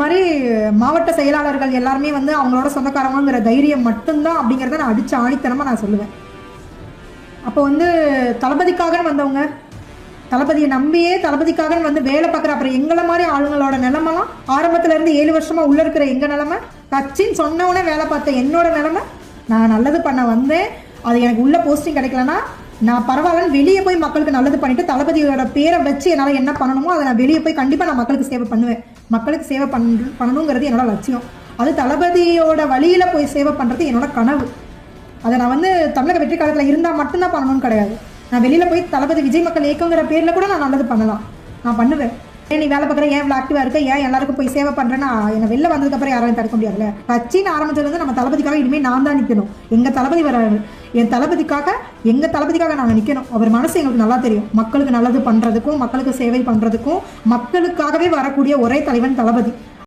மாதிரி மாவட்ட செயலாளர்கள் எல்லாருமே வந்து அவங்களோட சொந்தக்காரங்கிற தைரியம் மட்டும்தான் அப்படிங்கிறத நான் அடிச்சு ஆணித்தனமாக நான் சொல்லுவேன். அப்போ வந்து தளபதிக்காக வந்தவங்க தளபதியை நம்பியே தளபதிக்காக வந்து வேலை பார்க்குற அப்புறம் எங்களை மாதிரி ஆளுங்களோட நிலமெல்லாம் ஆரம்பத்துல இருந்து ஏழு வருஷமா உள்ள இருக்கிற எங்க நிலமை? கட்சின்னு சொன்னவனே வேலை பார்த்த என்னோட நிலமை நான் நல்லது பண்ண வந்தேன். அது எனக்கு உள்ள போஸ்டிங் கிடைக்கலன்னா நான் பரவாயில்லன்னு வெளியே போய் மக்களுக்கு நல்லது பண்ணிட்டு தளபதியோட பேரை வச்சு என்னால் என்ன பண்ணணுமோ அதை நான் வெளியே போய் கண்டிப்பாக நான் மக்களுக்கு சேவை பண்ணுவேன். மக்களுக்கு சேவை பண் பண்ணணுங்கிறது என்னோட லட்சியம். அது தளபதியோட வழியில் போய் சேவை பண்ணுறது என்னோட கனவு. அதை நான் வந்து தமிழக வெற்றி காலத்தில் இருந்தால் மட்டும்தான் பண்ணணும்னு கிடையாது. நான் வெளியில் போய் தளபதி விஜய் மக்கள் இயக்கங்கிற பேரில் கூட நான் நல்லது பண்ணலாம். நான் பண்ணுவேன். ஏன் நீ வேலை பார்க்குற ஏன் இவ்வளோ ஆக்டிவாக இருக்க ஏன் எல்லாருக்கும் போய் சேவை பண்ணுறேன்னா என்னை வெளில வந்ததுக்கப்புறம் யாராலையும் தடுக்க முடியாதுல்ல? கட்சின்னு ஆரம்பிச்சதுலேருந்து நம்ம தளபதிக்காக இனிமேல் நான் தான் நிற்கணும் எங்கள் தளபதி வராரு என் தளபதிக்காக எங்கள் தளபதிக்காக நாங்கள் நிற்கணும் அவர் மனசு எங்களுக்கு நல்லா தெரியும். மக்களுக்கு நல்லது பண்ணுறதுக்கும் மக்களுக்கு சேவை பண்ணுறதுக்கும் மக்களுக்காகவே வரக்கூடிய ஒரே தலைவன் தளபதி.